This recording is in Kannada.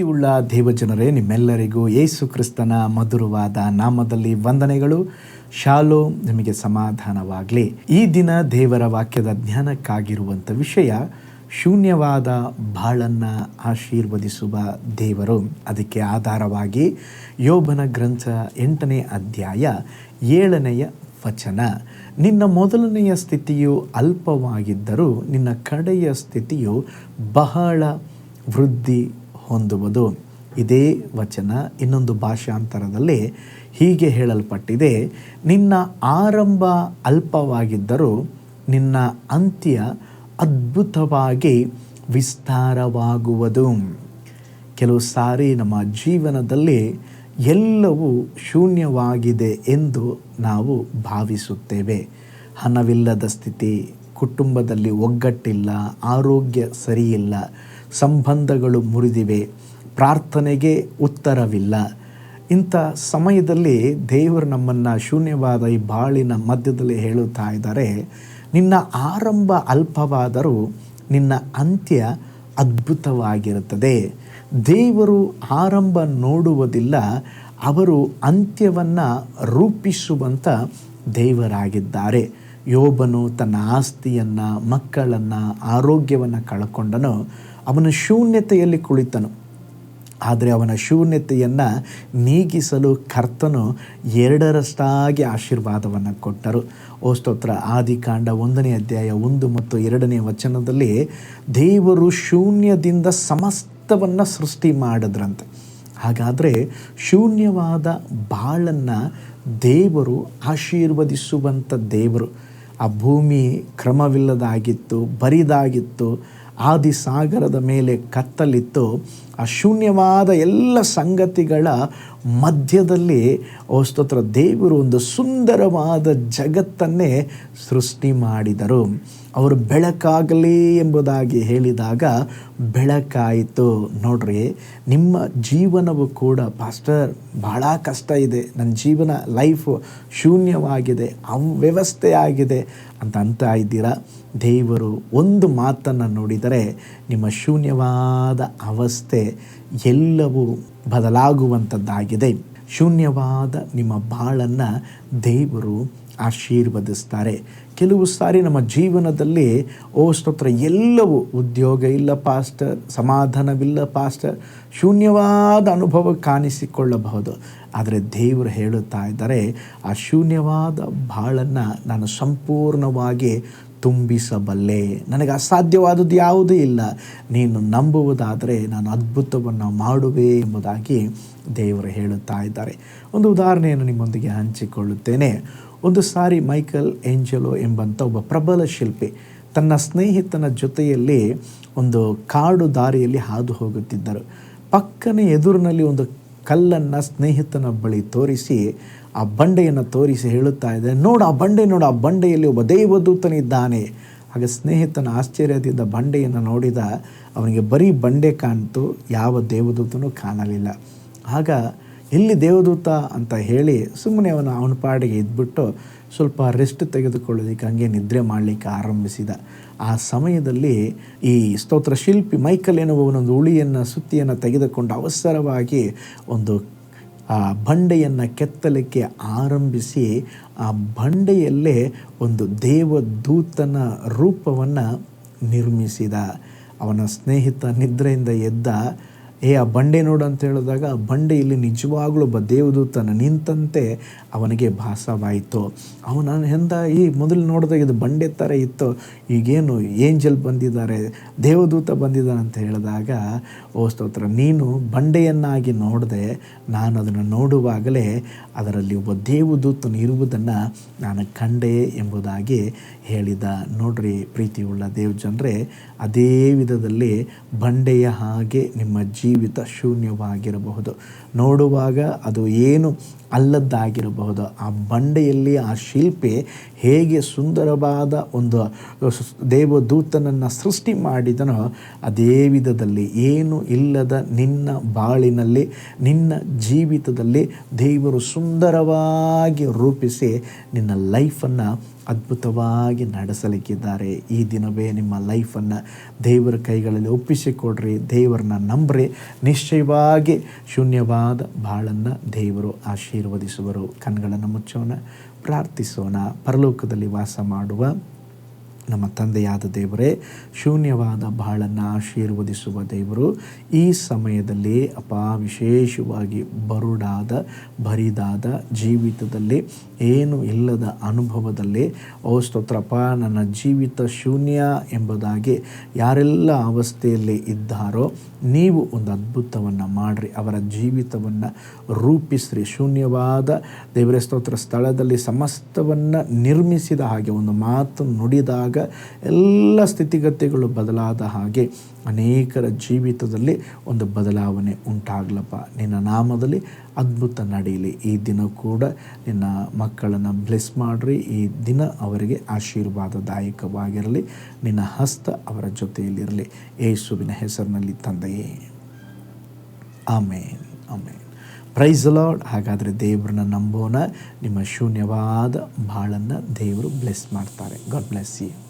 ಪ್ರೀತಿಯುಳ್ಳ ದೇವಜನರೇ, ನಿಮ್ಮೆಲ್ಲರಿಗೂ ಯೇಸು ಕ್ರಿಸ್ತನ ಮಧುರವಾದ ನಾಮದಲ್ಲಿ ವಂದನೆಗಳು. ಶಾಲೋ ನಿಮಗೆ ಸಮಾಧಾನವಾಗಲಿ. ಈ ದಿನ ದೇವರ ವಾಕ್ಯದ ಜ್ಞಾನಕ್ಕಾಗಿರುವಂಥ ವಿಷಯ, ಶೂನ್ಯವಾದ ಬಾಳನ್ನು ಆಶೀರ್ವದಿಸುವ ದೇವರು. ಅದಕ್ಕೆ ಆಧಾರವಾಗಿ ಯೋಬನ ಗ್ರಂಥ ಎಂಟನೇ ಅಧ್ಯಾಯ ಏಳನೆಯ ವಚನ. ನಿನ್ನ ಮೊದಲನೆಯ ಸ್ಥಿತಿಯು ಅಲ್ಪವಾಗಿದ್ದರೂ ನಿನ್ನ ಕಡೆಯ ಸ್ಥಿತಿಯು ಬಹಳ ವೃದ್ಧಿ ಹೊಂದುವುದು. ಇದೇ ವಚನ ಇನ್ನೊಂದು ಭಾಷಾಂತರದಲ್ಲಿ ಹೀಗೆ ಹೇಳಲ್ಪಟ್ಟಿದೆ, ನಿನ್ನ ಆರಂಭ ಅಲ್ಪವಾಗಿದ್ದರೂ ನಿನ್ನ ಅಂತ್ಯ ಅದ್ಭುತವಾಗಿ ವಿಸ್ತಾರವಾಗುವುದು. ಕೆಲವು ಸಾರಿ ನಮ್ಮ ಜೀವನದಲ್ಲಿ ಎಲ್ಲವೂ ಶೂನ್ಯವಾಗಿದೆ ಎಂದು ನಾವು ಭಾವಿಸುತ್ತೇವೆ. ಹಣವಿಲ್ಲದ ಸ್ಥಿತಿ, ಕುಟುಂಬದಲ್ಲಿ ಒಗ್ಗಟ್ಟಿಲ್ಲ, ಆರೋಗ್ಯ ಸರಿಯಿಲ್ಲ ಸಂಬಂಧಗಳು ಮುರಿದಿವೆ. ಪ್ರಾರ್ಥನೆಗೆ ಉತ್ತರವಿಲ್ಲ. ಇಂಥ ಸಮಯದಲ್ಲಿ ದೇವರು ನಮ್ಮನ್ನು ಶೂನ್ಯವಾದ ಈ ಬಾಳಿನ ಮಧ್ಯದಲ್ಲಿ ಹೇಳುತ್ತಾ ಇದ್ದಾರೆ, ನಿನ್ನ ಆರಂಭ ಅಲ್ಪವಾದರೂ ನಿನ್ನ ಅಂತ್ಯ ಅದ್ಭುತವಾಗಿರುತ್ತದೆ. ದೇವರು ಆರಂಭ ನೋಡುವುದಿಲ್ಲ, ಅವರು ಅಂತ್ಯವನ್ನು ರೂಪಿಸುವಂಥ ದೇವರಾಗಿದ್ದಾರೆ. ಯೋಬನು ತನ್ನ ಆಸ್ತಿಯನ್ನು, ಮಕ್ಕಳನ್ನು, ಆರೋಗ್ಯವನ್ನು ಕಳ್ಕೊಂಡನು. ಅವನ ಶೂನ್ಯತೆಯಲ್ಲಿ ಕುಳಿತನು. ಆದರೆ ಅವನ ಶೂನ್ಯತೆಯನ್ನು ನೀಗಿಸಲು ಕರ್ತನು ಎರಡರಷ್ಟಾಗಿ ಆಶೀರ್ವಾದವನ್ನು ಕೊಟ್ಟರು. ಓ ಸ್ತೋತ್ರ, ಆದಿಕಾಂಡ ಒಂದನೇ ಅಧ್ಯಾಯ ಒಂದು ಮತ್ತು ಎರಡನೇ ವಚನದಲ್ಲಿ ದೇವರು ಶೂನ್ಯದಿಂದ ಸಮಸ್ತವನ್ನು ಸೃಷ್ಟಿ ಮಾಡಿದ್ರಂತೆ. ಹಾಗಾದರೆ ಶೂನ್ಯವಾದ ಬಾಳನ್ನು ದೇವರು ಆಶೀರ್ವದಿಸುವಂಥ ದೇವರು. ಆ ಭೂಮಿ ಕ್ರಮವಿಲ್ಲದಾಗಿತ್ತು, ಬರಿದಾಗಿತ್ತು ಆದಿ ಸಾಗರದ ಮೇಲೆ ಕತ್ತಲಿತ್ತು. ಆ ಶೂನ್ಯವಾದ ಎಲ್ಲ ಸಂಗತಿಗಳ ಮಧ್ಯದಲ್ಲಿ ಸ್ತೋತ್ರ, ದೇವರು ಒಂದು ಸುಂದರವಾದ ಜಗತ್ತನ್ನೇ ಸೃಷ್ಟಿ ಮಾಡಿದರು. ಅವರು ಬೆಳಕಾಗಲಿ ಎಂಬುದಾಗಿ ಹೇಳಿದಾಗ ಬೆಳಕಾಯಿತು. ನೋಡ್ರಿ, ನಿಮ್ಮ ಜೀವನವು ಕೂಡ ಪಾಸ್ಟರ್, ಬಹಳ ಕಷ್ಟ ಇದೆ. ನನ್ನ ಜೀವನ ಲೈಫು ಶೂನ್ಯವಾಗಿದೆ ಅವ್ಯವಸ್ಥೆ ಆಗಿದೆ ಅಂತ ಅಂತ ಇದ್ದೀರಾ? ದೇವರು ಒಂದು ಮಾತನ್ನು ನೋಡಿದರೆ ನಿಮ್ಮ ಶೂನ್ಯವಾದ ಅವಸ್ಥೆ ಎಲ್ಲವೂ ಬದಲಾಗುವಂಥದ್ದಾಗಿದೆ ಶೂನ್ಯವಾದ ನಿಮ್ಮ ಬಾಳನ್ನು ದೇವರು ಆಶೀರ್ವದಿಸ್ತಾರೆ. ಕೆಲವು ಸಾರಿ ನಮ್ಮ ಜೀವನದಲ್ಲಿ, ಓ ಎಲ್ಲವೂ ಉದ್ಯೋಗ ಇಲ್ಲ ಪಾಸ್ಟರ್, ಸಮಾಧಾನವಿಲ್ಲ ಪಾಸ್ಟರ್, ಶೂನ್ಯವಾದ ಅನುಭವ ಕಾಣಿಸಿಕೊಳ್ಳಬಹುದು. ಆದರೆ ದೇವರು ಹೇಳುತ್ತಾ ಇದ್ದಾರೆ, ಆ ಶೂನ್ಯವಾದ ಬಾಳನ್ನು ನಾನು ಸಂಪೂರ್ಣವಾಗಿ ತುಂಬಿಸಬಲ್ಲೆ. ನನಗೆ ಅಸಾಧ್ಯವಾದದ್ದು ಯಾವುದೂ ಇಲ್ಲ. ನೀನು ನಂಬುವುದಾದರೆ ನಾನು ಅದ್ಭುತವನ್ನು ಮಾಡುವೆ ಎಂಬುದಾಗಿ ದೇವರು ಹೇಳುತ್ತಾ ಇದ್ದಾರೆ. ಒಂದು ಉದಾಹರಣೆಯನ್ನು ನಿಮ್ಮೊಂದಿಗೆ ಹಂಚಿಕೊಳ್ಳುತ್ತೇನೆ. ಒಂದು ಸಾರಿ ಮೈಕಲ್ ಏಂಜಲೋ ಎಂಬಂಥ ಒಬ್ಬ ಪ್ರಬಲ ಶಿಲ್ಪಿ ತನ್ನ ಸ್ನೇಹಿತನ ಜೊತೆಯಲ್ಲಿ ಒಂದು ಕಾಡು ದಾರಿಯಲ್ಲಿ ಹಾದು ಹೋಗುತ್ತಿದ್ದರು. ಪಕ್ಕನೆ ಎದುರಿನಲ್ಲಿ ಒಂದು ಕಲ್ಲನ್ನು ಸ್ನೇಹಿತನ ಬಳಿ ತೋರಿಸಿ ಆ ಬಂಡೆಯನ್ನು ತೋರಿಸಿ ಹೇಳುತ್ತಾ ಇದೆ ನೋಡು ಆ ಬಂಡೆ, ನೋಡು ಆ ಬಂಡೆಯಲ್ಲಿ ಒಬ್ಬ ದೇವದೂತನಿದ್ದಾನೆ. ಆಗ ಸ್ನೇಹಿತನ ಆಶ್ಚರ್ಯದಿಂದ ಬಂಡೆಯನ್ನು ನೋಡಿದ ಅವನಿಗೆ ಬರೀ ಬಂಡೆ ಕಾಣ್ತು, ಯಾವ ದೇವದೂತನೂ ಕಾಣಲಿಲ್ಲ. ಆಗ ಎಲ್ಲಿ ದೇವದೂತ ಅಂತ ಹೇಳಿ ಸುಮ್ಮನೆ ಅವನು ಅವನ ಪಾಡಿಗೆ ಇದ್ಬಿಟ್ಟು ಸ್ವಲ್ಪ ರೆಸ್ಟ್ ತೆಗೆದುಕೊಳ್ಳೋದಕ್ಕೆ ಹಂಗೆ ನಿದ್ರೆ ಮಾಡಲಿಕ್ಕೆ ಆರಂಭಿಸಿದ. ಆ ಸಮಯದಲ್ಲಿ ಈ ಸ್ತೋತ್ರ ಶಿಲ್ಪಿ ಮೈಕಲ್ ಎನ್ನುವವನೊಂದು ಉಳಿಯನ್ನು, ಸುತ್ತಿಯನ್ನು ತೆಗೆದುಕೊಂಡು ಅವಸರವಾಗಿ ಒಂದು, ಆ ಬಂಡೆಯನ್ನು ಕೆತ್ತಲಿಕ್ಕೆ ಆರಂಭಿಸಿ ಆ ಬಂಡೆಯಲ್ಲೇ ಒಂದು ದೇವದೂತನ ರೂಪವನ್ನು ನಿರ್ಮಿಸಿದ. ಅವನ ಸ್ನೇಹಿತ ನಿದ್ರೆಯಿಂದ ಎದ್ದ ಏ, ಆ ಬಂಡೆ ನೋಡು ಅಂತ ಹೇಳಿದಾಗ ಆ ಬಂಡೆ ಇಲ್ಲಿ ನಿಜವಾಗ್ಲೂ ಒಬ್ಬ ದೇವದೂತನ ನಿಂತಂತೆ ಅವನಿಗೆ ಭಾಸವಾಯಿತು. ಅವನ ಎಂದ ಈ ಮೊದಲು ನೋಡಿದಾಗ ಇದು ಬಂಡೆ ಥರ ಇತ್ತು. ಈಗೇನು ಏಂಜಲ್ ಬಂದಿದ್ದಾರೆ, ದೇವದೂತ ಬಂದಿದ್ದಾನೆ ಅಂತ ಹೇಳಿದಾಗ, ಓ ಸ್ತೋತ್ರ, ನೀನು ಬಂಡೆಯನ್ನಾಗಿ ನೋಡಿದೆ, ನಾನು ಅದನ್ನು ನೋಡುವಾಗಲೇ ಅದರಲ್ಲಿ ಒಬ್ಬ ದೇವದೂತನು ಇರುವುದನ್ನು ನಾನು ಕಂಡೆ ಎಂಬುದಾಗಿ ಹೇಳಿದ. ನೋಡ್ರಿ, ಪ್ರೀತಿಯುಳ್ಳ ದೇವ್ ಜನರೇ ಅದೇ ವಿಧದಲ್ಲಿ ಬಂಡೆಯ ಹಾಗೆ ನಿಮ್ಮ ಜೀವಿತ ಶೂನ್ಯವಾಗಿರಬಹುದು. ನೋಡುವಾಗ ಅದು ಏನು ಅಲ್ಲದ್ದಾಗಿರಬಹುದು. ಆ ಬಂಡೆಯಲ್ಲಿ ಆ ಶಿಲ್ಪಿ ಹೇಗೆ ಸುಂದರವಾದ ಒಂದು ದೇವದೂತನನ್ನು ಸೃಷ್ಟಿ ಮಾಡಿದನೋ ಅದೇ ವಿಧದಲ್ಲಿ ಏನು ಇಲ್ಲದ ನಿನ್ನ ಬಾಳಿನಲ್ಲಿ, ನಿನ್ನ ಜೀವಿತದಲ್ಲಿ ದೇವರು ಸುಂದರವಾಗಿ ರೂಪಿಸಿ ನಿನ್ನ ಲೈಫನ್ನು ಅದ್ಭುತವಾಗಿ ನಡೆಸಲಿಕ್ಕಿದ್ದಾರೆ. ಈ ದಿನವೇ ನಿಮ್ಮ ಲೈಫನ್ನು ದೇವರ ಕೈಗಳಲ್ಲಿ ಒಪ್ಪಿಸಿಕೊಡ್ರಿ, ದೇವರನ್ನ ನಂಬ್ರಿ. ನಿಶ್ಚಯವಾಗಿ ಶೂನ್ಯವಾದ ಬಾಳನ್ನು ದೇವರು ಆಶೀರ್ವದಿಸುವರು. ಕಣ್ಗಳನ್ನು ಮುಚ್ಚೋಣ, ಪ್ರಾರ್ಥಿಸೋಣ. ಪರಲೋಕದಲ್ಲಿ ವಾಸ ಮಾಡುವ ನಮ್ಮ ತಂದೆಯಾದ ದೇವರೇ, ಶೂನ್ಯವಾದ ಬಾಳನ್ನು ಆಶೀರ್ವದಿಸುವ ದೇವರು, ಈ ಸಮಯದಲ್ಲಿ ಅಪ ವಿಶೇಷವಾಗಿ ಬರುಡಾದ, ಬರಿದಾದ ಜೀವಿತದಲ್ಲಿ ಏನು ಇಲ್ಲದ ಅನುಭವದಲ್ಲಿ, ಓ ಸ್ತೋತ್ರಪ್ಪ, ನನ್ನ ಜೀವಿತ ಶೂನ್ಯ ಎಂಬುದಾಗಿ ಯಾರೆಲ್ಲ ಅವಸ್ಥೆಯಲ್ಲಿ ಇದ್ದಾರೋ, ನೀವು ಒಂದು ಅದ್ಭುತವನ್ನು ಮಾಡಿರಿ, ಅವರ ಜೀವಿತವನ್ನು ರೂಪಿಸ್ರಿ. ಶೂನ್ಯವಾದ ದೇವರ, ಸ್ತೋತ್ರ ಸ್ಥಳದಲ್ಲಿ ಸಮಸ್ತವನ್ನು ನಿರ್ಮಿಸಿದ ಹಾಗೆ ಒಂದು ಮಾತು ನುಡಿದಾಗ ಎಲ್ಲ ಸ್ಥಿತಿಗತಿಗಳು ಬದಲಾದ ಹಾಗೆ ಅನೇಕರ ಜೀವಿತದಲ್ಲಿ ಒಂದು ಬದಲಾವಣೆ ಉಂಟಾಗ್ಲಪ್ಪ. ನಿನ್ನ ನಾಮದಲ್ಲಿ ಅದ್ಭುತ ನಡೆಯಲಿ. ಈ ದಿನ ಕೂಡ ನಿನ್ನ ಮಕ್ಕಳನ್ನು ಬ್ಲೆಸ್ ಮಾಡಿರಿ. ಈ ದಿನ ಅವರಿಗೆ ಆಶೀರ್ವಾದದಾಯಕವಾಗಿರಲಿ. ನಿನ್ನ ಹಸ್ತ ಅವರ ಜೊತೆಯಲ್ಲಿರಲಿ. ಯೇಸುವಿನ ಹೆಸರಿನಲ್ಲಿ ತಂದೆಯೇ. ಆಮೇನ್. ಆಮೇನ್. ಪ್ರೈಸ್ ಲಾರ್ಡ್ ಹಾಗಾದರೆ ದೇವರನ್ನ ನಂಬೋಣ. ನಿಮ್ಮ ಶೂನ್ಯವಾದ ಬಾಳನ್ನು ದೇವರು ಬ್ಲೆಸ್ ಮಾಡ್ತಾರೆ. God bless you